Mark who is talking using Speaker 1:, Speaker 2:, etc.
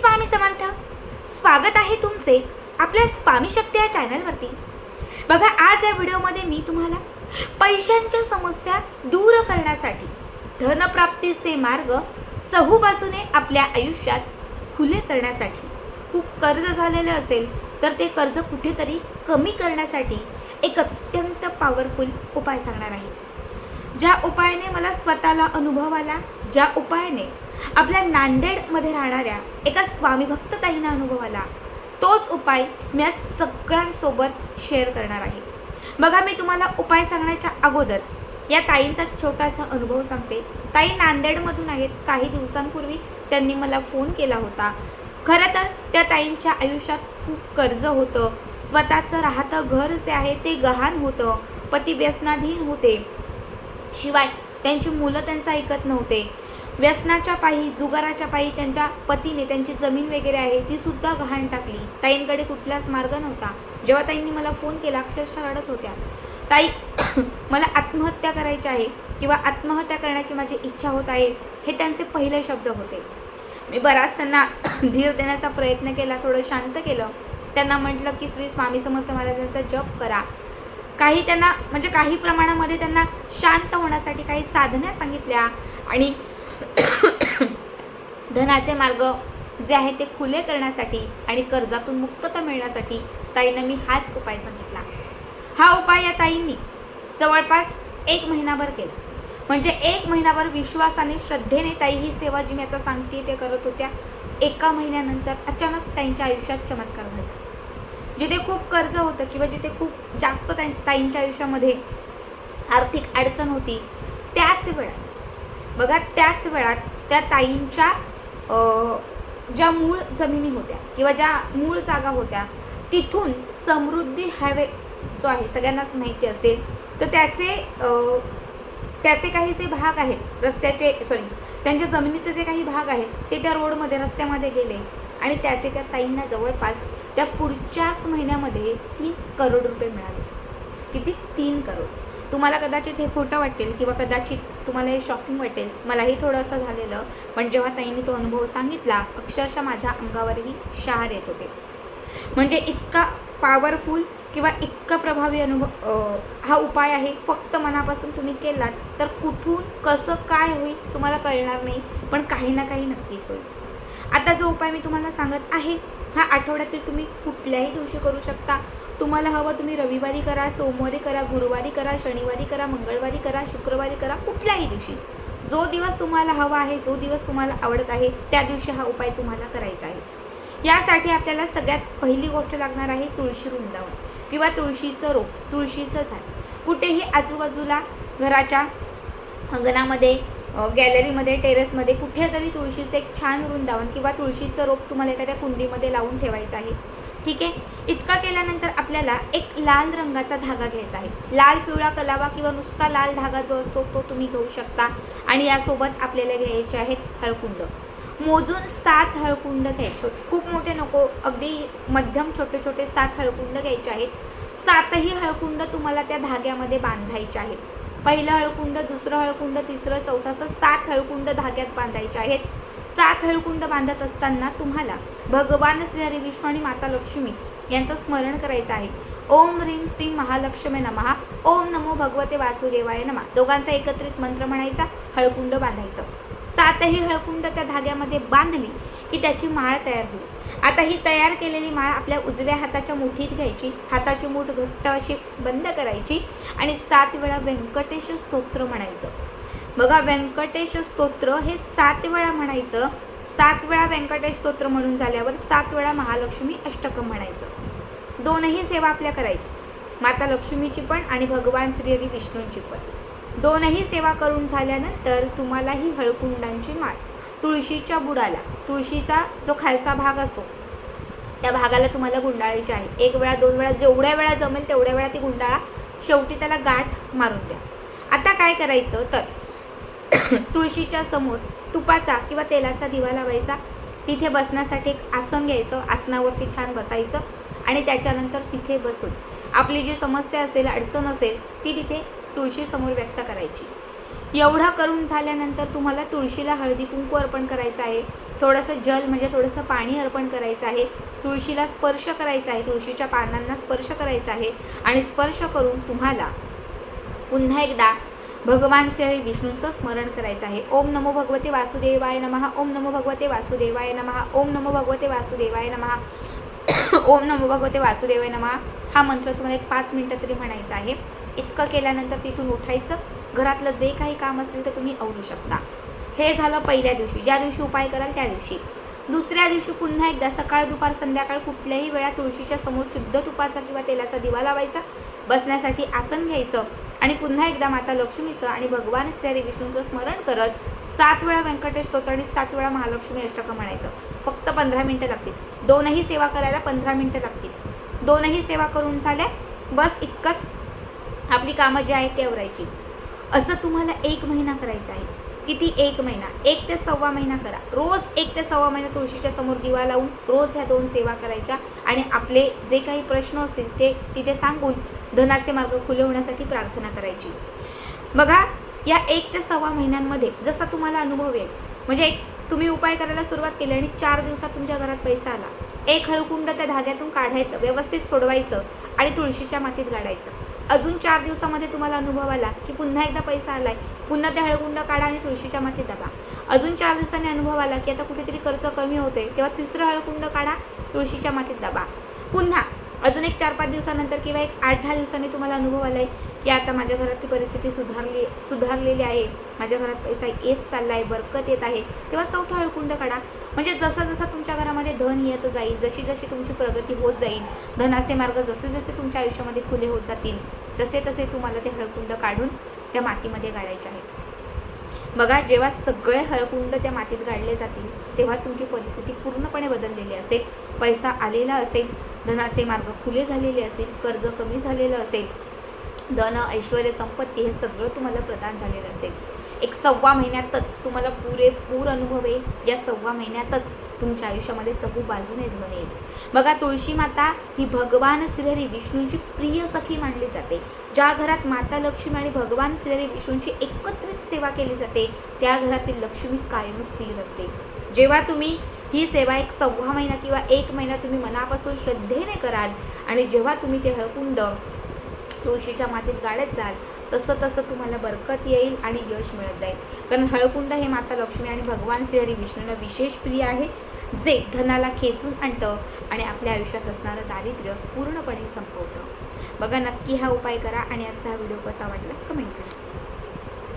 Speaker 1: स्वामी समर्थ. स्वागत आहे तुमचे आपल्या स्वामी शक्ती या चॅनलवरती बघा आज या व्हिडिओमध्ये मी तुम्हाला पैशांच्या समस्या दूर करण्यासाठी धनप्राप्तीचे मार्ग चहूबाजूने आपल्या आयुष्यात खुले करण्यासाठी खूप कर्ज झालेलं असेल तर ते कर्ज कुठेतरी कमी करण्यासाठी एक अत्यंत पॉवरफुल उपाय सांगणार आहे. ज्या उपायाने मला स्वतःला अनुभव आला ज्या उपायाने आपल्या नांदेडमध्ये राहणाऱ्या एका स्वामीभक्त ताईंना अनुभव आला तोच उपाय मी आज सगळ्यांसोबत शेअर करणार आहे. बघा मी तुम्हाला उपाय सांगण्याच्या अगोदर या ताईंचा छोटासा अनुभव सांगते. ताई नांदेडमधून आहेत. काही दिवसांपूर्वी त्यांनी मला फोन केला होता. खरं तर त्या ताईंच्या आयुष्यात खूप कर्ज होतं. स्वतःचं राहतं घर जे आहे ते गहाण होतं. पती व्यसनाधीन होते. शिवाय त्यांची मुलं त्यांचं ऐकत नव्हते. व्यसनाच्या पायी जुगाराच्या पायी त्यांच्या पतीने त्यांची जमीन वगैरे आहे ती सुद्धा गहाण टाकली. ताईंकडे कुठलाच मार्ग नव्हता. जेव्हा ताईंनी मला फोन केला अक्षरशः रडत होत्या. ताई मला आत्महत्या करायची आहे किंवा आत्महत्या करण्याची माझी इच्छा होत आहे हे त्यांचे पहिले शब्द होते. मी बराच त्यांना धीर देण्याचा प्रयत्न केला थोडं शांत केलं. त्यांना म्हटलं की श्री स्वामी समर्थ महाराजांचा जप करा. काही त्यांना म्हणजे काही प्रमाणामध्ये त्यांना शांत होण्यासाठी काही साधना सांगितल्या आणि धनाचे मार्ग जे आहे ते खुले करण्यासाठी आणि कर्जातून मुक्तता मिळण्यासाठी ताईनं मी हाच उपाय सांगितला. हा उपाय या ताईंनी जवळपास एक महिनाभर केला. म्हणजे एक महिनाभर विश्वासाने श्रद्धेने ताई ही सेवा जी मी आता सांगते ते करत होत्या एका महिन्यानंतर अचानक ताईंच्या आयुष्यात चमत्कार झाला जिथे खूप कर्ज होतं किंवा जिथे खूप जास्त ताईंच्या आयुष्यामध्ये आर्थिक अडचण होती त्याच वेळात बघा त्याच वेळात त्या ताईंच्या ज्या मूळ जमिनी होत्या किंवा ज्या मूळ जागा होत्या तिथून समृद्धी हायवे जो आहे सगळ्यांनाच माहिती असेल. तर त्याचे त्याचे काही जे भाग आहेत रस्त्याचे सॉरी त्यांच्या जमिनीचे जे काही भाग आहेत ते त्या रोडमध्ये रस्त्यामध्ये गेले आणि त्याचे त्या ताईंना जवळपास त्या पुढच्याच महिन्यामध्ये तीन करोड रुपये मिळाले. किती? तीन करोड. तुम्हाला कदाचित हे खोटं वाटेल किंवा कदाचित तुम्हाला हे शॉकिंग वाटेल. मलाही थोडंसं झालेलं. पण जेव्हा ताईंनी तो अनुभव सांगितला अक्षरशः माझ्या अंगावरही शहार येत होते. म्हणजे इतका पॉवरफुल किंवा इतका प्रभावी अनुभव हा उपाय आहे फक्त मनापासून तुम्ही केलात तर कुठून कसं काय होईल तुम्हाला कळणार नाही पण काही ना काही नक्कीच होईल. आता जो उपाय मी तुम्हाला सांगत आहे हा आठवड्यातील तुम्ही कुठल्याही दिवशी करू शकता. तुम्हाला हवं तुम्ही रविवारी करा सोमवारी करा गुरुवारी करा शनिवारी करा मंगळवारी करा शुक्रवारी करा कुठल्याही दिवशी. जो दिवस तुम्हाला हवा आहे जो दिवस तुम्हाला आवडत आहे त्या दिवशी हा उपाय तुम्हाला करायचा आहे. यासाठी आपल्याला सगळ्यात पहिली गोष्ट लागणार आहे तुळशी वृंदावन किंवा तुळशीचं रोप तुळशीचं झाड. कुठेही आजूबाजूला घराच्या अंगणामध्ये गॅलरीमध्ये टेरेसमध्ये कुठेतरी तुळशीचं एक छान वृंदावन किंवा तुळशीचं रोप तुम्हाला एखाद्या कुंडीमध्ये लावून ठेवायचं आहे. ठीक आहे? इतका केल्यानंतर आपल्याला एक लाल रंगाचा धागा घ्यायचा आहे. लाल पिवळा कलावा किंवा नुसता लाल धागा जो असतो तो तुम्ही घेऊ शकता. आणि यासोबत आपल्याला घ्यायचे आहेत हळकुंड. मोजून सात हळकुंड घ्यायचे खूप मोठे नको अगदी मध्यम छोटे छोटे सात हळकुंड घ्यायचे आहेत. सातही हळकुंड तुम्हाला त्या धाग्यामध्ये बांधायचे आहेत. पहिलं हळकुंड दुसरं हळकुंड तिसरं चौथं असं सात हळकुंड धाग्यात बांधायचे आहेत. सात हळकुंड बांधत असताना तुम्हाला भगवान श्री हरी विष्णू आणि माता लक्ष्मी यांचं स्मरण करायचं आहे. ओम ह्रीम श्री महालक्ष्मी नमहा ओम नमो भगवते वासुदेवाय नमा. दोघांचा एकत्रित मंत्र म्हणायचा हळकुंड बांधायचं. सातही हळकुंड त्या धाग्यामध्ये बांधली की त्याची माळ तयार होईल. आता ही तयार केलेली माळ आपल्या उजव्या हाताच्या मुठीत घ्यायची. हाताची मूठ घट्ट अशी बंद करायची आणि सात वेळा व्यंकटेश स्तोत्र म्हणायचं. बघा व्यंकटेश स्तोत्र हे सात वेळा म्हणायचं. सात वेळा व्यंकटेश स्तोत्र म्हणून झाल्यावर सात वेळा महालक्ष्मी अष्टकं म्हणायचं. दोनही सेवा आपल्या करायच्या. माता लक्ष्मीची पण आणि भगवान श्रीहरी विष्णूंची पण. दोनही सेवा करून झाल्यानंतर तुम्हाला ही हळकुंडांची माळ. तुळशीच्या बुडाला. तुळशीचा जो खालचा भाग असतो त्या भागाला तुम्हाला गुंडाळायची आहे. एक वेळा दोन वेळा जेवढ्या वेळा जमेल तेवढ्या वेळा ती गुंडाळा शेवटी त्याला गाठ मारून द्या. आता काय करायचं तर तुळशीच्या समोर तुपाचा किंवा तेलाचा दिवा लावायचा. तिथे बसण्यासाठी एक आसन घ्यायचं. आसनावरती छान बसायचं आणि त्याच्यानंतर तिथे बसून आपली जी समस्या असेल अडचण असेल ती तिथे तुळशीसमोर व्यक्त करायची. एवढं करून झाल्यानंतर तुम्हाला तुळशीला हळदी कुंकू अर्पण करायचं आहे. थोडंसं जल म्हणजे थोडंसं पाणी अर्पण करायचं आहे. तुळशीला स्पर्श करायचा आहे. तुळशीच्या पानांना स्पर्श करायचा आहे. आणि स्पर्श करून तुम्हाला पुन्हा एकदा भगवान श्री विष्णूंचं स्मरण करायचं आहे. ओम नमो भगवते वासुदेवाय नमः. ओम नमो भगवते वासुदेवाय नमः. ओम नमो भगवते वासुदेवाय नमः. ओम नमो भगवते वासुदेवाय नमः. हा मंत्र तुम्हाला एक पाच मिनटं तरी म्हणायचा आहे. इतकं केल्यानंतर तिथून उठायचं. घरातलं जे काही काम असेल ते तुम्ही आवरू शकता. हे झालं पहिल्या दिवशी. ज्या दिवशी उपाय कराल त्या दिवशी. दुसऱ्या दिवशी पुन्हा एकदा सकाळ दुपार संध्याकाळ कुठल्याही वेळा तुळशीच्या समोर शुद्ध तुपाचा किंवा तेलाचा दिवा लावायचा बसण्यासाठी आसन घ्यायचं आणि पुन्हा एकदा माता लक्ष्मीचं आणि भगवान श्री विष्णूंचं स्मरण करत सात वेळा व्यंकटेश स्तोत्र आणि सात वेळा महालक्ष्मी अष्टकं म्हणायचं. फक्त पंधरा मिनटं लागतील. दोनही सेवा करायला पंधरा मिनटं लागतील. दोनही सेवा करून झाल्या बस इतकंच. आपली कामं जी आहेत ती आवरायची. असं तुम्हाला एक महिना करायचं आहे. किती एक महिना? एक ते सव्वा महिना करा. रोज एक ते सव्वा महिना तुळशीच्या समोर दिवा लावून रोज ह्या दोन सेवा करायच्या आणि आपले जे काही प्रश्न असतील ते तिथे सांगून धनाचे मार्ग खुले होण्यासाठी प्रार्थना करायची. बघा या एक ते सव्वा महिन्यांमध्ये जसा तुम्हाला अनुभव येईल. म्हणजे एक तुम्ही उपाय करायला सुरुवात केली आणि चार दिवसात तुमच्या घरात पैसा आला. एक हळकुंड त्या धाग्यातून काढायचं व्यवस्थित सोडवायचं आणि तुळशीच्या मातीत गाडायचं. अजून चार दिवसामध्ये तुम्हाला अनुभव आला की पुन्हा एकदा पैसा आला आहे पुन्हा ते हळकुंड काढा आणि तुळशीच्या मातीत दाबा. अजून चार दिवसांनी अनुभव आला की आता कुठेतरी खर्च कमी होते तेव्हा तिसरं हळकुंड काढा तुळशीच्या मातीत दाबा. पुन्हा अजून एक चार पाच दिवसानंतर किंवा एक आठ दहा दिवसांनी तुम्हाला अनुभव आला आहे की आता माझ्या घरातली परिस्थिती सुधारली सुधारलेली आहे. माझ्या घरात पैसा येत चालला आहे बरकत येत आहे. तेव्हा चौथा हळकुंड काढा. म्हणजे जसं जसं तुमच्या घरामध्ये धन येत जाईल जशी जशी तुमची प्रगती होत जाईल धनाचे मार्ग जसे जसे तुमच्या आयुष्यामध्ये खुले होत जातील तसे तसे तुम्हाला ते हळकुंड काढून त्या मातीमध्ये गाडायचे आहेत. बघा जेव्हा सगळे हळकुंड त्या मातीत गाडले जातील तेव्हा तुमची परिस्थिती पूर्णपणे बदललेली असेल. पैसा आलेला असेल धनाचे मार्ग खुले झालेले असेल कर्ज कमी झालेलं असेल धन ऐश्वर संपत्ती हे सगळं तुम्हाला प्रदान झालेलं असेल. एक सव्वा महिन्यातच तुम्हाला पुरेपूर अनुभव येईल. या सव्वा महिन्यातच तुमच्या आयुष्यामध्ये चहू बाजूने धन येईल. बघा तुळशी माता ही भगवान श्रीहरी विष्णूंची प्रिय सखी मानली जाते. ज्या घरात माता लक्ष्मी आणि भगवान श्रीहरी विष्णूंची एकत्र सेवा केली जाते त्या घरातील लक्ष्मी कायम स्थिर असते. जेव्हा तुम्ही ही सेवा एक सव्वा महिना किंवा एक महिना तुम्ही मनापासून श्रद्धेने कराल आणि जेव्हा तुम्ही ते हळकुंड तुळशीच्या मातीत गाडत जाल तसं तसं तुम्हाला बरकत येईल आणि यश मिळत जाईल. कारण हळकुंड हे माता लक्ष्मी आणि भगवान श्रीहरी विष्णूंना विशेष प्रिय आहे जे धनाला खेचून आणतं आणि आपल्या आयुष्यात असणारं दारिद्र्य पूर्णपणे संपवतं. बघा नक्की हा उपाय करा आणि आजचा हा व्हिडिओ कसा वाटला कमेंट करा.